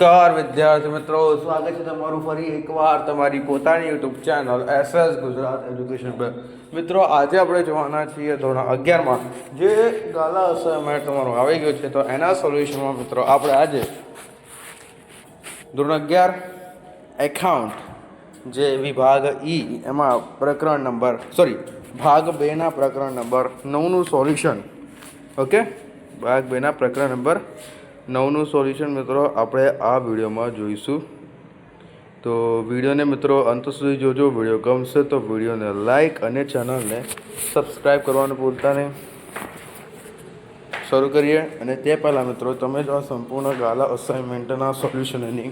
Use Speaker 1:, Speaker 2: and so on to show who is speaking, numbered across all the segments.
Speaker 1: નમસ્કાર વિદ્યાર્થી મિત્રો, સ્વાગત છે તમારું ફરી એકવાર તમારી પોતાની YouTube channel SS Gujarat education પર. મિત્રો, આજે આપણે જોવાના છીએ ધોરણ અગિયારમાં. જે ગાલા અસાઇનમેન્ટ તમારું આવી ગયું છે. તો એના સોલ્યુશનમાં મિત્રો, આપણે આજે ધોરણ અગિયાર, એકાઉન્ટ જે વિભાગ ઈ, એમાં પ્રકરણ નંબર સોરી ભાગ બેના પ્રકરણ નંબર નવનું સોલ્યુશન. ઓકે? ભાગ બેના પ્રકરણ નંબર નવનું સોલ્યુશન મિત્રો આપણે આ વિડીયોમાં જોઈશું. તો વિડીયોને મિત્રો અંત સુધી જોજો, વીડિયો ગમશે તો વિડીયોને લાઇક અને ચેનલને સબસ્ક્રાઈબ કરવાનું ભૂલતા નહીં. શરૂ કરીએ અને તે પહેલાં મિત્રો તમે જો આ સંપૂર્ણ ગાલા અસાઇનમેન્ટના સોલ્યુશનની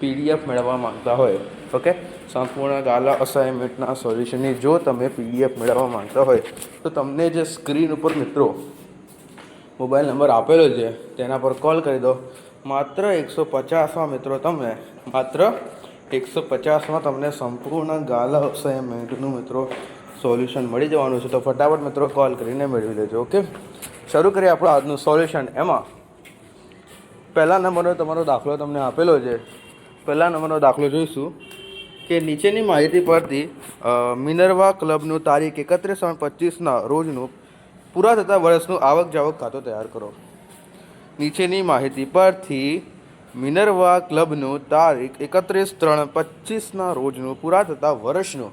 Speaker 1: પીડીએફ મેળવવા માગતા હોય, ઓકે? સંપૂર્ણ ગાલા અસાઇનમેન્ટના સોલ્યુશનની જો તમે પીડીએફ મેળવવા માંગતા હોય, તો તમને જે સ્ક્રીન ઉપર મિત્રો મોબાઈલ નંબર આપેલો છે, તેના પર કોલ કરી દો. માત્ર એકસો પચાસમાં મિત્રો તમે માત્ર એકસો પચાસમાં તમને સંપૂર્ણ ગાલા અસાઇનમેન્ટનું મિત્રો સોલ્યુશન મળી જવાનું છે. તો ફટાફટ મિત્રો કોલ કરીને મેળવી લેજો, ઓકે? શરૂ કરીએ આપણું આજનું સોલ્યુશન. એમાં પહેલા નંબરનો તમારો દાખલો તમને આપેલો છે. પહેલા નંબરનો દાખલો જોઈશું કે નીચેની માહિતી પરથી મિનરવા મિનર્વા ક્લબનું તારીખ એકત્રીસ ત્રણ પચીસના રોજનું પૂરા થતા વર્ષનું આવક જાવક ખાતું તૈયાર કરો. નીચેની માહિતી પરથી મિનર્વા ક્લબનું તારીખ એકત્રીસ ત્રણ પચીસના રોજનું પૂરા થતા વર્ષનું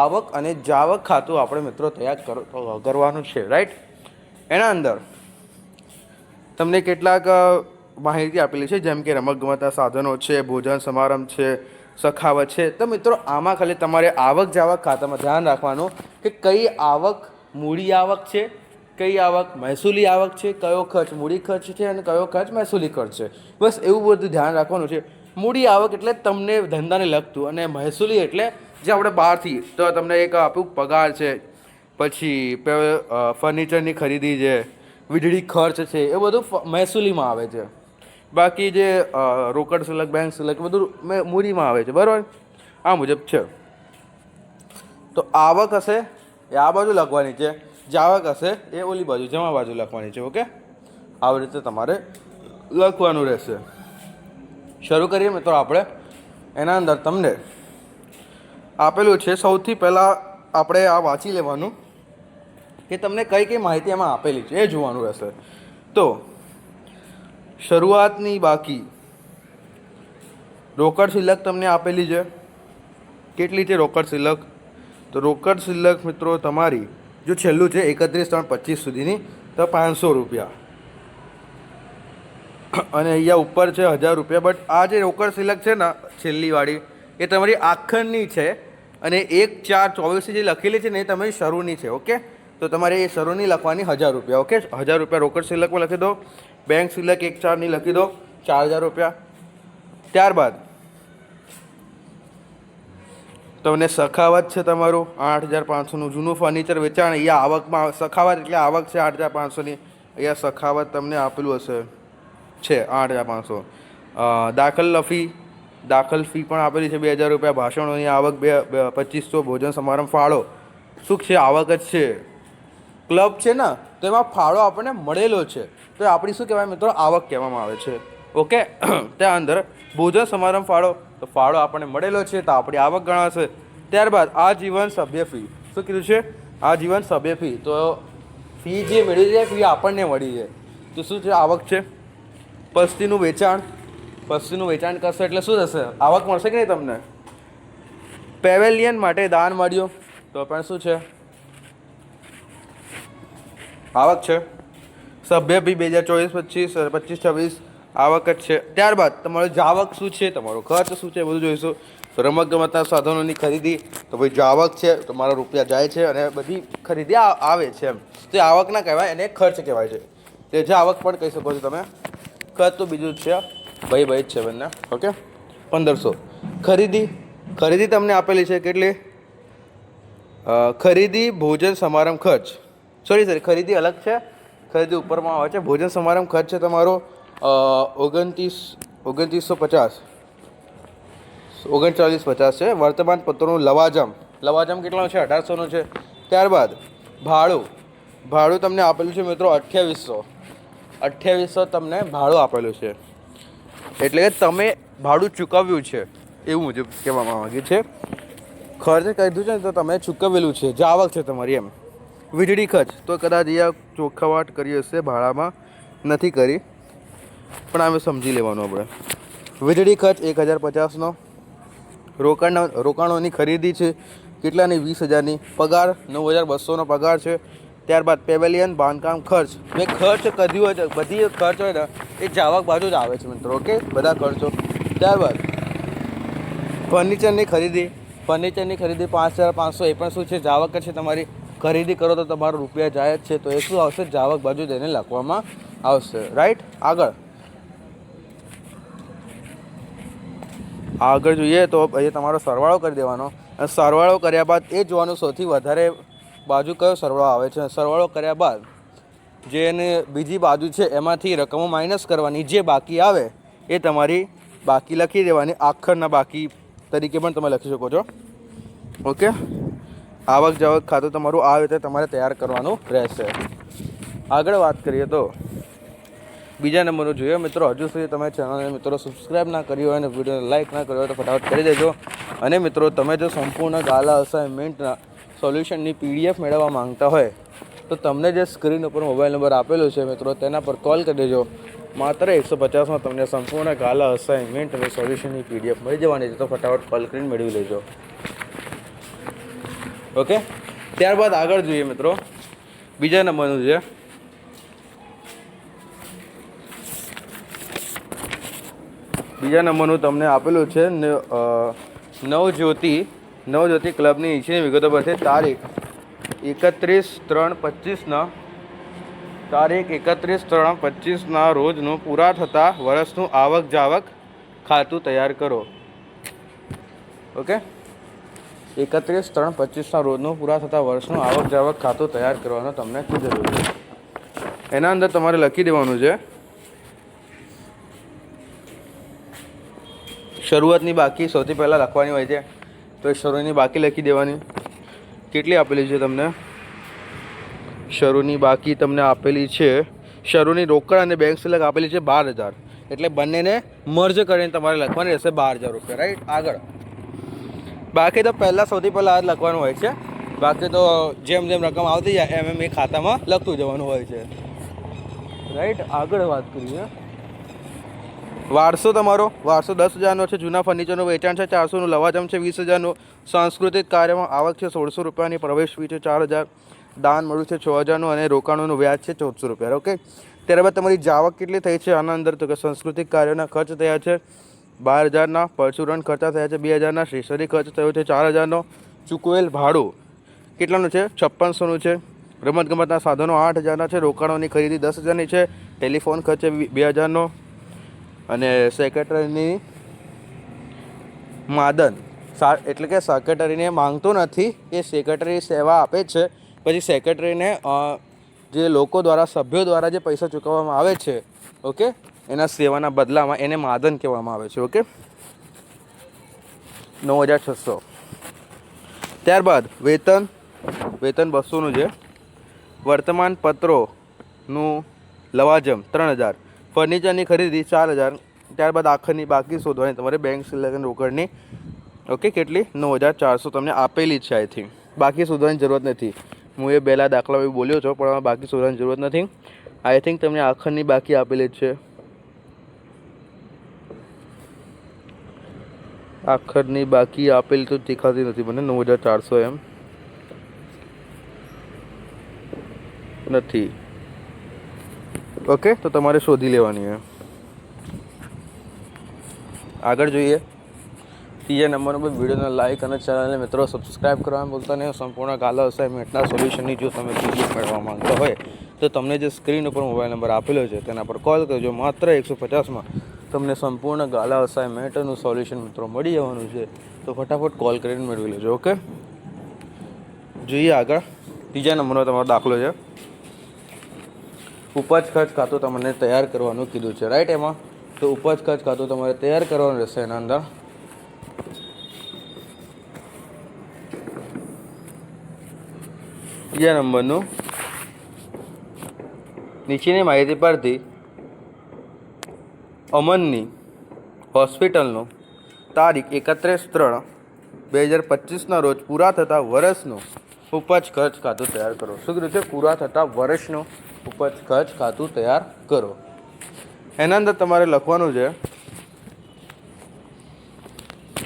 Speaker 1: આવક અને જાવક ખાતું આપણે મિત્રો તૈયાર કરો, કરવાનું છે રાઈટ એના અંદર તમને કેટલાક માહિતી આપેલી છે, જેમ કે રમતગમતના સાધનો છે, ભોજન સમારંભ છે, સખાવત છે. તો મિત્રો, આમાં ખાલી તમારે આવક જાવક ખાતામાં ધ્યાન રાખવાનું કે કઈ આવક, મૂડી આવક છે કઈ આવક? મહેસૂલી આવક છે, કયો ખર્ચ? મૂડી ખર્ચ છે અને કયો ખર્ચ મહેસૂલી ખર્ચ છે. બસ એવું બધું ધ્યાન રાખવાનું છે. મૂડી આવક એટલે તમને ધંધાને લગતું અને મહેસૂલી એટલે જે આપણે બહારથી તો તમને એક આપ્યું, પગાર છે, પછી ફર્નિચરની ખરીદી છે, વીજળી ખર્ચ છે, એ બધું મહેસૂલીમાં આવે છે. બાકી જે રોકડ સિલક બેંક સિલક બધું મૂડીમાં આવે છે. બરાબર? આ મુજબ છે. તો આવક હશે એ આ બાજુ લખવાની છે. જાવક હશે એ ઓલી બાજુ, જમા બાજુ લખવાની છે, ઓકે? આવી રીતે તમારે લખવાનું રહેશે. શરૂ કરીએ મિત્રો આપણે. એના અંદર તમને આપેલું છે, સૌથી પહેલાં આપણે આ વાંચી લેવાનું કે તમને કઈ કઈ માહિતી એમાં આપેલી છે, એ જોવાનું રહેશે. તો, શરૂઆતની બાકી. રોકડ સિલક તમને આપેલી છે. કેટલી છે રોકડ સિલક તો રોકડ સિલક મિત્રો તમારી જો છેલ્લું છે એકત્રીસ ત્રણ પચીસ સુધીની, તો પાંચસો રૂપિયા. અને અહીંયા ઉપર છે હજાર રૂપિયા બટ આ જે રોકડ સિલક છે ને છેલ્લીવાળી એ તમારી આખરની છે, અને એક ચાર ચોવીસથી જે લખેલી છે ને, એ તમારી શરૂની છે ઓકે તો તમારે એ શરૂની લખવાની હજાર રૂપિયા ઓકે હજાર રૂપિયા રોકડ સિલકમાં લખી દો બેંક સિલક એક ચારની લખી દો, ચાર હજાર રૂપિયા. ત્યારબાદ તમને સખાવત છે તમારું? આઠ હજાર પાંચસોનું જૂનું ફર્નિચર વેચાણ અહીંયા આવકમાં સખાવત એટલે આવક છે આઠ હજાર પાંચસોની. અહીંયા સખાવત તમને આપેલું હશે. છે, આઠ હજાર પાંચસો. દાખલ લફી, દાખલ ફી પણ આપેલી છે બે હજાર રૂપિયા. ભાષણોની આવક બે પચીસસો પચીસો ભોજન સમારંભ ફાળો. શું છે? આવક જ છે. ક્લબ છે ને, તો એમાં ફાળો આપણને મળેલો છે. તો આપણી શું કહેવાય મિત્રો? આવક કહેવામાં આવે છે. ઓકે, ત્યાં અંદર ભોજન સમારંભ ફાળો, તો ફાળો આપણને મળેલો છે, તો આપણી આવક ગણાશે. ત્યારબાદ આ જીવન સભ્ય ફી શું કીધું છે? આ જીવન સભ્ય ફી તો ફી જે મેળવી છે ફી આપણને મળી છે તો શું છે, આવક છે? પસ્તીનું વેચાણ. પસ્તીનું વેચાણ કરશો એટલે શું થશે? આવક મળશે કે નહીં તમને? પેવેલિયન માટે દાન મળ્યું. તો પણ શું છે? આવક છે. સભ્ય બી બે હજાર ચોવીસ, પચીસ પચીસ, છવ્વીસ આવક જ છે. ત્યારબાદ તમારો જાવક શું છે? તમારો ખર્ચ શું છે? બધું જોઈશું. રમત ગમતના સાધનોની ખરીદી. તો ભાઈ જાવક છે તમારા રૂપિયા જાય છે અને બધી ખરીદી આવે છે એમ. તે આવક ના કહેવાય, એને ખર્ચ કહેવાય છે. તે જે આવક પણ કહી શકો છો તમે. ખર્ચ તો બીજું જ છે. ભાઈ ભાઈ જ છે બંને. ઓકે? પંદરસો. ખરીદી. ખરીદી તમને આપેલી છે કેટલી? ખરીદી, ભોજન, સમારંભ ખર્ચ. સોરી સોરી ખરીદી અલગ છે. ખરીદી ઉપરમાં આવે છે. ભોજન, સમારંભ ખર્ચ છે તમારો. ઓગણત્રીસ, ઓગણત્રીસો પચાસ. ઓગણચાલીસ પચાસ છે. વર્તમાન પત્રોનું લવાજમ. લવાજમ કેટલાનું છે? અઢારસોનું છે. ત્યારબાદ ભાડું. ભાડું તમને આપેલું છે મિત્રો અઠ્યાવીસો અઠ્યાવીસો તમને ભાડું આપેલું છે. એટલે કે તમે ભાડું ચૂકવ્યું છે. એવું મુજબ કહેવામાં માગે છે. ખર્ચ કીધું છે ને તો તમે ચૂકવેલું છે. જે આવક છે તમારી એમ. વીજળી ખર્ચ. તો કદાચ અહીંયા ચોખ્ખાવાટ કરી હશે, ભાડામાં નથી કરી. પણ અમે સમજી લેવાનું આપણે. વીજળી ખર્ચ એક હજાર પચાસનો. રોકાણ રોકાણોની ખરીદી છે, કેટલાની? વીસ હજારની પગાર નવ હજાર બસોનો પગાર છે. ત્યારબાદ પેવેલિયન, બાંધકામ ખર્ચ. મેં ખર્ચ કર્યું હોય બધી ખર્ચ હોય ને, એ જાવક બાજુ જ આવે છે મિત્રો, ઓકે? બધા ખર્ચો. ત્યારબાદ ફર્નિચરની ખરીદી. ફર્નિચરની ખરીદી પાંચ હજાર પાંચસો એ પણ શું છે? જાવક છે તમારી. ખરીદી કરો તો તમારો રૂપિયા જાય જ છે. તો એ શું આવશે? જાવક બાજુ તેને લખવામાં આવશે. રાઈટ આગળ. આગળ જોઈએ તો એ તમારો સરવાળો કરી દેવાનો. અને સરવાળો કર્યા બાદ એ જોવાનું સૌથી વધારે બાજુ કયો સરવાળો આવે છે? સરવાળો કર્યા બાદ જે એને બીજી બાજુ છે, એમાંથી રકમો માઇનસ કરવાની જે બાકી આવે, એ તમારી બાકી લખી દેવાની. આખરના બાકી તરીકે પણ તમે લખી શકો છો. ઓકે? આવક જાવક ખાતું તમારું આવે રીતે તમારે તૈયાર કરવાનું રહેશે. આગળ વાત કરીએ તો બીજા નંબરનું જોઈએ મિત્રો, હજુ સુધી તમે ચેનલને મિત્રો સબસ્ક્રાઇબ ના કરી હોય અને વિડીયોને લાઇક ના કર્યો હોય તો ફટાફટ કરી દેજો. અને મિત્રો, તમે જો સંપૂર્ણ ગાલા અસાઇનમેન્ટના સોલ્યુશનની પીડીએફ મેળવવા માંગતા હોય, તો તમને જે સ્ક્રીન ઉપર મોબાઈલ નંબર આપેલો છે મિત્રો, તેના પર કોલ કરી દેજો. માત્ર એકસો પચાસમાં તમને સંપૂર્ણ ગાલા અસાઇનમેન્ટ અને સોલ્યુશનની પીડીએફ મળી જવાની છે, તો ફટાફટ કોલ કરીને મેળવી લેજો. ઓકે ત્યારબાદ આગળ જોઈએ મિત્રો. બીજા નંબરનું છે. બીજા નંબરનું તમને આપેલું છે નવજ્યોતિ નવજ્યોતિ ક્લબની નીચેની વિગતો પર તારીખ એકત્રીસ ત્રણ પચીસના, તારીખ એકત્રીસ ત્રણ પચીસના રોજનું પૂરા થતાં વર્ષનું આવક જાવક ખાતું તૈયાર કરો. ઓકે? એકત્રીસ ત્રણ પચીસના રોજનું પૂરા થતાં વર્ષનું આવક જાવક ખાતું તૈયાર કરવાનું તમને કીધેલું છે. એના અંદર તમારે લખી દેવાનું છે શરૂઆતની બાકી સૌથી પહેલાં લખવાની હોય છે. તો એ શરૂની બાકી લખી દેવાની. કેટલી આપેલી છે તમને? શરૂની બાકી તમને આપેલી છે. શરૂની રોકડ અને બેંક સિલક આપેલી છે બાર હજાર. એટલે બંનેને મર્જ કરીને તમારે લખવાની રહેશે બાર હજાર રૂપિયા. રાઈટ આગળ. બાકી તો પહેલાં સૌથી પહેલાં આ જ લખવાનું હોય છે. બાકી તો જેમ જેમ રકમ આવતી જાય, એમ એમ એ ખાતામાં લખતું જવાનું હોય છે. રાઈટ આગળ વાત કરીએ. વારસો તમારો? વારસો દસ હજારનો છે, જૂના ફર્નિચરનું વેચાણ છે, ચારસોનું લવાજમ છે, વીસ હજારનું. સાંસ્કૃતિક કાર્યમાં આવક છે, સોળસો રૂપિયાની, પ્રવેશ ફી છે, ચાર હજાર. દાન મળ્યું છે, છ હજારનું અને રોકાણોનું વ્યાજ છે, ચૌદસો રૂપિયા. ઓકે ત્યારબાદ તમારી જાવક કેટલી થઈ છે? આના અંદર તો કે સાંસ્કૃતિક કાર્યોના ખર્ચ થયા છે, બાર હજારના પરચુરણ ખર્ચા થયા છે, બે હજારના સ્ટેશનરી ખર્ચ થયો છે, ચાર હજારનો. ચૂકવેલ ભાડું કેટલાનું છે? છપ્પનસોનું છે. રમતગમતના સાધનો આઠ હજારના છે, રોકાણોની ખરીદી દસ હજારની છે, ટેલિફોન ખર્ચ બે હજારનો. અને સેક્રેટરીની માદન. એટલે કે સેક્રેટરીને માંગતો નથી એ સેક્રેટરી સેવા આપે છે. પછી સેક્રેટરીને જે લોકો દ્વારા, સભ્યો દ્વારા જે પૈસા ચૂકવવામાં આવે છે, ઓકે? એના સેવાના બદલામાં એને માદન કહેવામાં આવે છે, ઓકે? નવ હજાર છસો. ત્યારબાદ વેતન વેતન બસોનું છે વર્તમાન પત્રોનું લવાજમ ત્રણ હજાર. ફર્નિચરની ખરીદી ચાર હજાર, ત્યારબાદ આખરની બાકી શોધવાની તમારે બેંક સિલેક્ટ રોકડની ઓકે કેટલી? નવ હજાર ચારસો તમને આપેલી છે આઈ થિંક બાકી શોધવાની જરૂરત નથી. હું એ પહેલાં દાખલા બી બોલ્યો છો, પણ બાકી શોધવાની જરૂરત નથી. આઈ થિંક તમને આખરની બાકી આપેલી જ છે. આખરની બાકી આપેલી તો દેખાતી નથી મને, નવ હજાર ચારસો એમ. નથી. ઓકે તો તમારે શોધી લેવાની છે. આગળ જોઈએ. ત્રીજા નંબર પર વિડીયોને લાઇક અને ચેનલને મિત્રો સબસ્ક્રાઇબ કરવાનું બોલતા નહીં. સંપૂર્ણ ગાલા અસાઇનમેન્ટના સોલ્યુશનની જો તમે પીડીએફ મેળવવા માંગતા હોય, તો તમને જે સ્ક્રીન ઉપર મોબાઈલ નંબર આપેલો છે, તેના પર કોલ કરજો. માત્ર એકસો પચાસમાં તમને સંપૂર્ણ ગાલા અસાઇનમેન્ટનું સોલ્યુશન મિત્રો મળી જવાનું છે. તો ફટાફટ કોલ કરીને મેળવી લેજો ઓકે જોઈએ આગળ. ત્રીજા નંબરનો તમારો દાખલો છે. ઉપજ ખર્ચ ખાતું તમને તૈયાર કરવાનું કીધું છે. રાઈટ એમાં? તો ઉપજ ખર્ચ ખાતું તમારે તૈયાર કરવાનું રહેશે એના અંદર. બીજા નંબરનું. નીચેની માહિતી પરથી અમનની હોસ્પિટલનો તારીખ એકત્રીસ ત્રણ બે હજાર પચીસના રોજ પૂરા થતા વર્ષનો ઉપજ ખર્ચ ખાતું તૈયાર કરો. શું કીધું છે? પૂરા થતા વર્ષનું ઉપજ ખર્ચ ખાતું તૈયાર કરો. એના અંદર તમારે લખવાનું છે.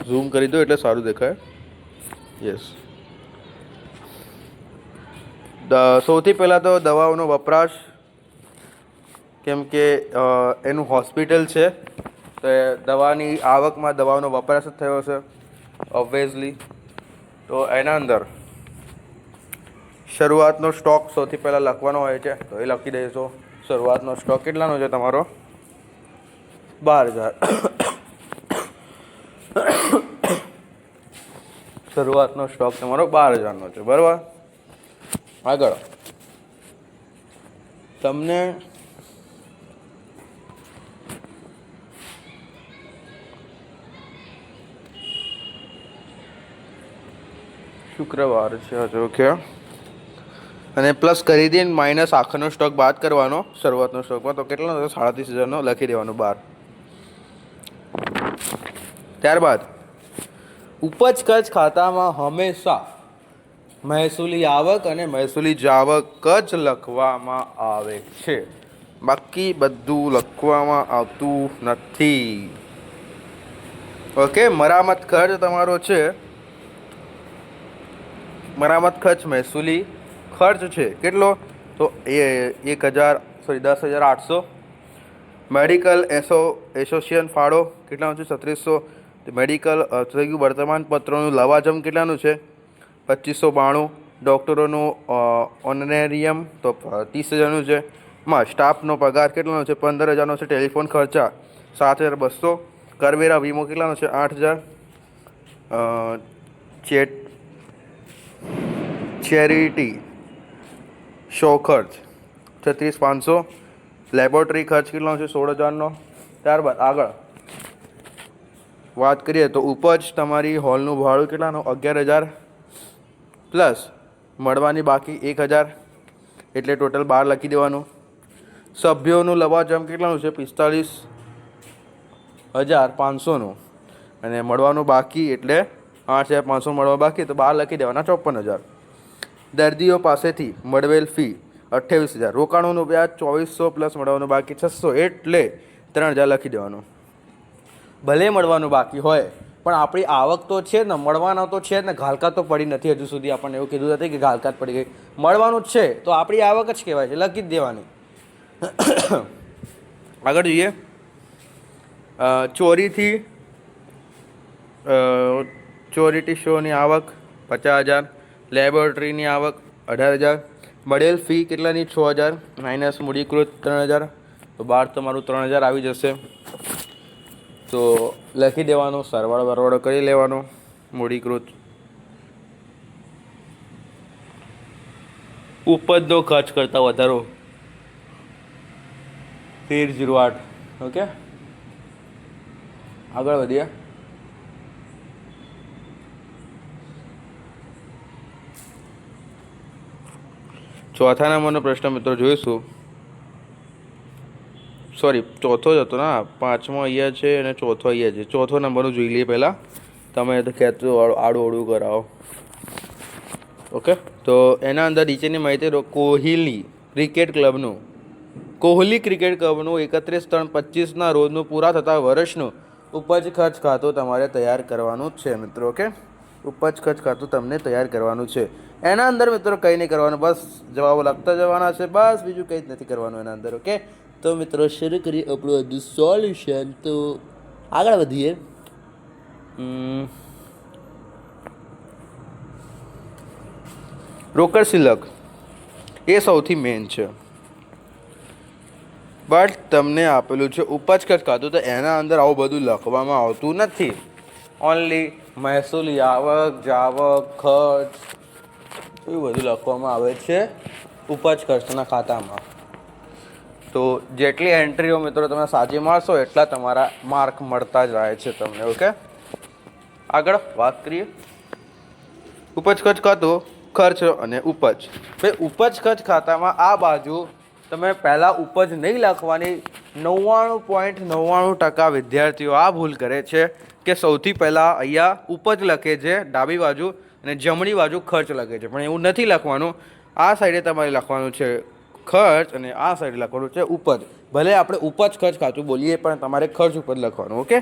Speaker 1: ઝૂમ કરી દો એટલે સારું દેખાય. યસ સૌથી પહેલાં તો દવાઓનો વપરાશ, કેમ કે એનું હોસ્પિટલ છે, તો દવાની આવકમાં દવાનો વપરાશ જ થયો છે ઓબ્વિયસલી તો એના અંદર શરૂઆતનો સ્ટોક સૌથી પહેલાં લખવાનો હોય છે. તો એ લખી દઈશું. શરૂઆતનો સ્ટોક કેટલાનો છે તમારો? બાર હજાર. શરૂઆતનો સ્ટોક તમારો બાર હજારનો છે. બરાબર? આગળ. તમને શુક્રવાર છે હજુ, ઓકે? અને પ્લસ કરી દઈને માઇનસ આખરનો સ્ટોક બાદ કરવાનો, શરૂઆતનો સ્ટોકમાં તો કેટલો હતો? સાડત્રીસ હજારનો. લખી દેવાનો બાર. ત્યારબાદ, ઉપજ કચ્છ ખાતામાં હંમેશા મહેસૂલી આવક અને મહેસૂલી જાવક જ લખવામાં આવે છે. બાકી બધું લખવામાં આવતું નથી. ઓકે મરામત ખર્ચ તમારો છે. મરામત ખર્ચ મહેસૂલી ખર્ચ છે. કેટલો? તો એ એક હજાર સોરી દસ હજાર આઠસો. મેડિકલ એસો એસોસિએશન ફાળો કેટલાનો છે? છત્રીસો મેડિકલ થઈ ગયું વર્તમાન પત્રોનું લવાજમ કેટલાનું છે? પચીસો બાણું. ડૉક્ટરોનું ઓનરેરિયમ તો ત્રીસ હજારનું છે. માં સ્ટાફનો પગાર કેટલાનો છે? પંદર હજારનો છે ટેલિફોન ખર્ચા. સાત હજાર બસો. કરવેરા વીમો કેટલાનો છે? આઠ હજાર. ચેટ ચેરિટી શો ખર્ચ? છત્રીસ પાંચસો. લેબોરેટરી ખર્ચ કેટલો છે? સોળ હજારનો. ત્યારબાદ આગળ. વાત કરીએ તો ઉપજ તમારી હોલનું ભાડું કેટલાનું? અગિયાર હજાર. પ્લસ મળવાની બાકી એક હજાર. એટલે ટોટલ બાર લખી દેવાનું. સભ્યોનું લવાજમ કેટલાનું છે? પિસ્તાલીસ હજાર પાંચસોનું. અને મળવાનું બાકી એટલે આઠ હજાર પાંચસો મળવા બાકી, તો બાર લખી દેવાના ચોપન હજાર. દર્દીઓ પાસેથી મળવેલ ફી અઠ્યાવીસ હજાર. રોકાણોનું વ્યાજ ચોવીસો પ્લસ મળવાનું બાકી છસો એટલે ત્રણ હજાર લખી દેવાનું. ભલે મળવાનું બાકી હોય, પણ આપણી આવક તો છે ને, મળવાનો તો છે ને, ઘાલકાત તો પડી નથી હજુ સુધી આપણને એવું કીધું નથી કે ઘાલકા પડી ગઈ. મળવાનું જ છે, તો આપણી આવક જ કહેવાય છે, લખી જ દેવાની. આગળ જોઈએ. ચોરીથી ચોરીટી શોની આવક પચાસ હજાર. લેબોરેટરીની આવક અઢાર હજાર. મળેલ ફી કેટલાની? છ હજાર. માઇનસ મૂડીકૃત ત્રણ હજાર. તો બાર તમારું ત્રણ હજાર આવી જશે. તો લખી દેવાનું સરવાળો બરવાળો કરી લેવાનો, મૂડીકૃત. ઉપજનો ખર્ચ કરતાં વધારો. તેર જીરો આઠ. ઓકે? આગળ વધીએ. ચોથા નંબરનો પ્રશ્ન મિત્રો જોઈશું. સોરી ચોથો જ હતો ને? પાંચમો અહીંયા છે અને ચોથો અહીંયા છે. ચોથો નંબરનું જોઈ લઈએ પહેલાં. તમે તો કહેતો આડું આડું કરાવો. ઓકે તો એના અંદર નીચેની માહિતી કોહલી ક્રિકેટ ક્લબનું. કોહલી ક્રિકેટ ક્લબનું એકત્રીસ ત્રણ પચીસના રોજનું પૂરા થતા વર્ષનું ઉપજ ખર્ચ ખાતું તમારે તૈયાર કરવાનું છે મિત્રો ઓકે ઉપજ ખાતું તમને તૈયાર કરવાનું છે. એના અંદર મિત્રો કંઈ નહીં કરવાનું, બસ જવાબો લખતા જવાના છે. બસ બીજું કંઈ જ નથી કરવાનું એના અંદર, ઓકે? તો મિત્રો શરૂ કરીએ આપણું હજુ સોલ્યુશન તો આગળ વધીએ. રોકડ સિલક એ સૌથી મેઇન છે. બટ તમને આપેલું છે ઉપજ ખાતું, તો એના અંદર આવું બધું લખવામાં આવતું નથી. ઓનલી મહેસૂલી આવક જાવક, ખર્ચ એવું બધું લખવામાં આવે છે ઉપજ ખર્ચના ખાતામાં. તો જેટલી એન્ટ્રીઓ મિત્રો તમે સાચી મારશો એટલા તમારા માર્ક મળતા જ રહે છે તમને ઓકે આગળ વાત કરીએ. ઉપજ ખર્ચ ખાતું, ખર્ચ અને ઉપજ. ભાઈ, ઉપજ ખર્ચ ખાતામાં આ બાજુ તમે પહેલાં ઉપજ નહીં લખવાની, નવ્વાણું પોઈન્ટ નવ્વાણું ટકા વિદ્યાર્થીઓ આ ભૂલ કરે છે. કે સૌથી પહેલાં અહીંયા ઉપજ લખે છે, ડાબી બાજુ અને જમણી બાજુ ખર્ચ લખે છે. પણ એવું નથી લખવાનું. આ સાઈડે તમારે લખવાનું છે ખર્ચ અને આ સાઈડે લખવાનું છે ઉપજ. ભલે આપણે ઉપજ ખર્ચ ખાતું બોલીએ, પણ તમારે ખર્ચ ઉપજ લખવાનું, ઓકે?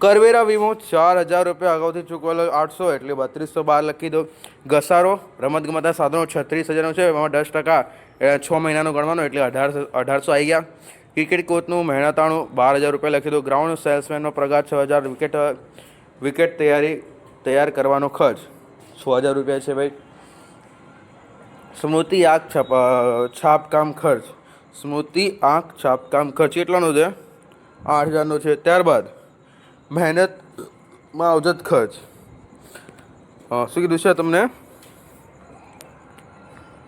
Speaker 1: કરવેરા વીમો ચાર હજાર રૂપિયા અગાઉથી ચૂકવેલો, આઠસો એટલે બત્રીસો બાર લખી દો. ઘસારો રમતગમતના સાધનો છત્રીસ હજારનો છે, એમાં દસ ટકા છ મહિનાનો ગણવાનો એટલે અઢારસો અઢારસો આવી ગયા. ક્રિકેટ કોચનું મહેનતાણું બાર હજાર રૂપિયા લખી દો ગ્રાઉન્ડ સેલ્સમેનનો પગાર છ હજાર વિકેટ વિકેટ તૈયારી તૈયાર કરવાનો ખર્ચ છ હજાર રૂપિયા છે ભાઈ. સ્મૃતિ આંખ છાપ છાપકામ ખર્ચ. સ્મૃતિ આંખ છાપકામ ખર્ચ કેટલાનો છે? આઠ હજારનો છે. ત્યારબાદ મહેનત માવજત ખર્ચ. શું કીધું છે તમને?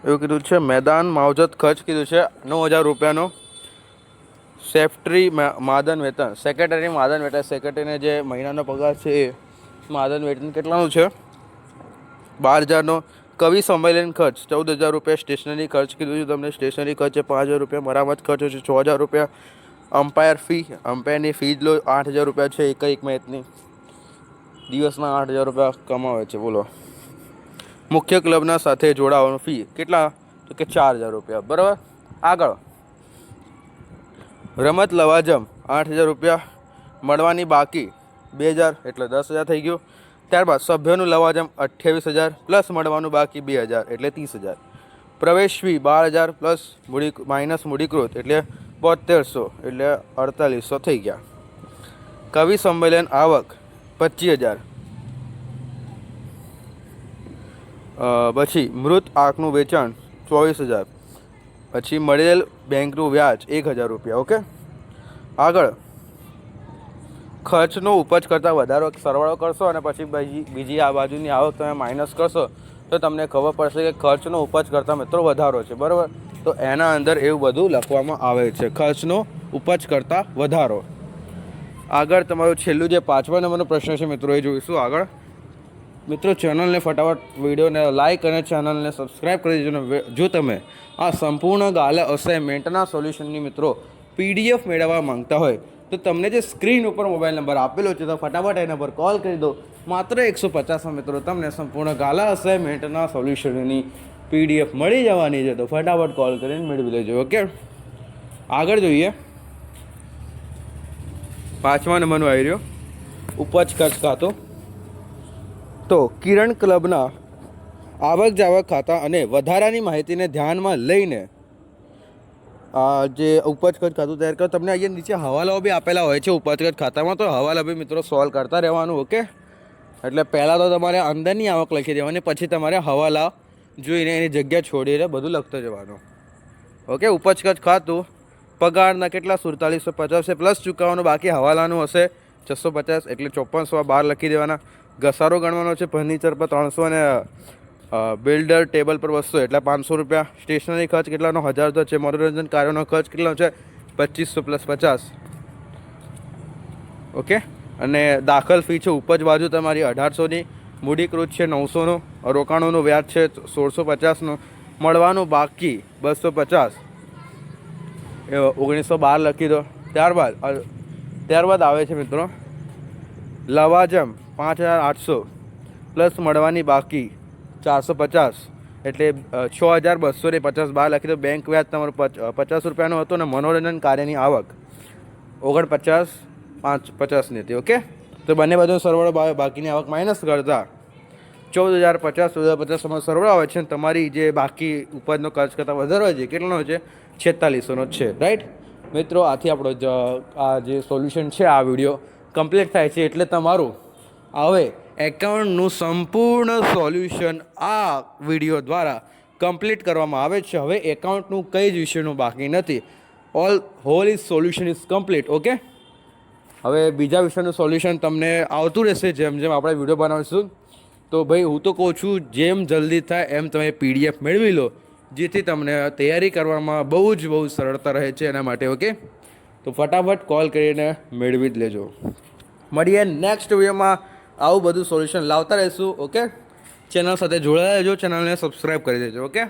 Speaker 1: એવું કીધું છે મેદાન માવજત ખર્ચ કીધું છે. નવ હજાર રૂપિયાનો સેફ્ટ્રી માદન વેતન, સેક્રેટરી માદન વેતન, સેક્રેટરીને જે મહિનાનો પગાર છે એ માદન વેતન કેટલાનું છે? બાર હજારનો કવિ સંમેલન ખર્ચ ચૌદ હજાર રૂપિયા સ્ટેશનરી ખર્ચ કીધું છે તમને. સ્ટેશનરી ખર્ચ છે પાંચ હજાર રૂપિયા, મરામત ખર્ચ છે છ હજાર રૂપિયા. અમ્પાયર ફી, અમ્પાયરની ફી લો, આઠ હજાર રૂપિયા છે એક એક મેચની. દિવસના આઠ હજાર રૂપિયા કમાવે છે, બોલો. મુખ્ય ક્લબના સાથે જોડાવાનું ફી કેટલા? તો કે ચાર હજાર રૂપિયા. બરાબર? આગળ. રમત લવાજમ આઠ હજાર રૂપિયા મળવાની બાકી. બે હજાર એટલે દસ હજાર થઈ ગયું. ત્યારબાદ સભ્યોનું લવાજમ અઠ્યાવીસ હજાર પ્લસ મળવાનું બાકી બે હજાર એટલે ત્રીસ હજાર. પ્રવેશ ફી બાર હજાર પ્લસ મૂડી માઇનસ મૂડીકૃત એટલે બોતેરસો એટલે અડતાલીસો થઈ ગયા. કવિ સંમેલન આવક પચીસ હજાર. પછી મૃત આંખનું વેચાણ ચોવીસ હજાર. પછી મળેલ બેંકનું વ્યાજ એક હજાર રૂપિયા, ઓકે? આગળ. ખર્ચનો ઉપજ કરતાં વધારો સરવાળો કરશો અને પછી બીજી આ બાજુની આવક તમે માઇનસ કરશો, તો તમને ખબર પડશે કે ખર્ચનો ઉપજ કરતાં મિત્રો વધારો છે, બરાબર? તો એના અંદર એવું બધું લખવામાં આવે છે, ખર્ચનો ઉપજ કરતાં વધારો. આગળ તમારું છેલ્લું જે પાંચમા નંબરનો પ્રશ્ન છે મિત્રો, એ જોઈશું આગળ. મિત્રો, ચેનલને ફટાફટ વિડીયોને લાઇક અને ચેનલને સબસ્ક્રાઈબ કરી દેજો જો તમે આ સંપૂર્ણ ગાલે અસાઇનમેન્ટના સોલ્યુશનની મિત્રો પીડીએફ મેળવવા માંગતા હોય, તો તમને જે સ્ક્રીન ઉપર મોબાઈલ નંબર આપેલો છે, તો ફટાફટ એના પર કોલ કરી દો. માત્ર એકસો પચાસમાં મિત્રો, તમને સંપૂર્ણ ગાલા અસાઇનમેન્ટના સોલ્યુશનની પીડીએફ મળી જવાની છે, તો ફટાફટ કોલ કરીને મેળવી લેજો ઓકે આગળ જોઈએ. પાંચમા નંબરનું આવી રહ્યો. ઉપજ ખર્ચ ખાતો તો કિરણ ક્લબના આવક જાવક ખાતા અને વધારાની માહિતીને ધ્યાનમાં લઈને જે ઉપજ ખર્ચ ખાતું તૈયાર કરો, તમને અહીંયા નીચે હવાલાઓ બી આપેલા હોય છે ઉપજ ખર્ચ ખાતામાં, તો હવાલા બી મિત્રો સોલ્વ કરતા રહેવાનું ઓકે એટલે પહેલાં તો તમારે અંદરની આવક લખી દેવાની, પછી તમારે હવાલા જોઈને એની જગ્યા છોડીને બધું લખતો જવાનું ઓકે ઉપજ ખર્ચ ખાતું, પગારના કેટલા સુડતાલીસો પચાસ છે પ્લસ ચૂકવવાનું બાકી હવાલાનું હશે છસો પચાસ, એટલે ચોપનસો બાર લખી દેવાના ઘસારો ગણવાનો છે ફર્નિચર પર ત્રણસો અને બિલ્ડર ટેબલ પર બસો એટલે પાંચસો રૂપિયા. સ્ટેશનરી ખર્ચ કેટલાનો? હજાર તો છે. મનોરંજન કાર્યોનો ખર્ચ કેટલો છે? પચીસો પ્લસ પચાસ. ઓકે? અને દાખલ ફી છે ઉપજ બાજુ તમારી અઢારસોની. મૂડીકૃત છે નવસોનું. રોકાણોનું વ્યાજ છે સોળસો પચાસનું. મળવાનું બાકી બસો પચાસ. ઓગણીસો બાર લખી દો. ત્યારબાદ ત્યારબાદ આવે છે મિત્રો. લવાજમ. પાંચ હજાર આઠસો પ્લસ મળવાની બાકી ચારસો પચાસ. એટલે છ હજાર બસો ને પચાસ બાર લખી દો. બેંક વ્યાજ તમારો પચાસ રૂપિયાનો હતો અને મનોરંજન કાર્યની આવક ઓગણપચાસ, પાંચ પચાસની હતી, ઓકે? તો બંને બાજુ સરવાળો બાકીની આવક માઇનસ કરતા ચૌદ હજાર પચાસ, ચૌદ હજાર પચાસમાં સરવાળો આવે છે તમારી જે બાકી ઉપજનો ખર્ચ કરતાં વધારે હોય છે, કેટલાનો છે? છેતાલીસોનો છે, રાઈટ? મિત્રો, આથી આપણો આ જે સોલ્યુશન છે, આ વીડિયો કમ્પ્લીટ થાય છે એટલે તમારું હવે એકાઉન્ટનું સંપૂર્ણ સોલ્યુશન આ વીડિયો દ્વારા કમ્પ્લીટ કરવામાં આવે છે. હવે એકાઉન્ટનું કઈ જ વિષયનું બાકી નથી. All whole is solution is complete okay હવે બીજા વિષયનું સોલ્યુશન તમને આવતું રહેશે જેમ જેમ આપણે વીડિયો બનાવીશું. તો ભાઈ, હું તો કહું છું, જેમ જલ્દી થાય એમ તમે પીડીએફ મેળવી લો, જેથી તમને તૈયારી કરવામાં બહુ જ બહુ સરળતા રહે છે એના માટે ઓકે તો ફટાફટ કોલ કરીને મેળવી જ લેજો. મળીએ નેક્સ્ટ વિડીયોમાં. આવું બધું સોલ્યુશન લાવતા રહીશું ઓકે ચેનલ સાથે જોડાયા રહેજો ચેનલને સબસ્ક્રાઈબ કરી દેજો ઓકે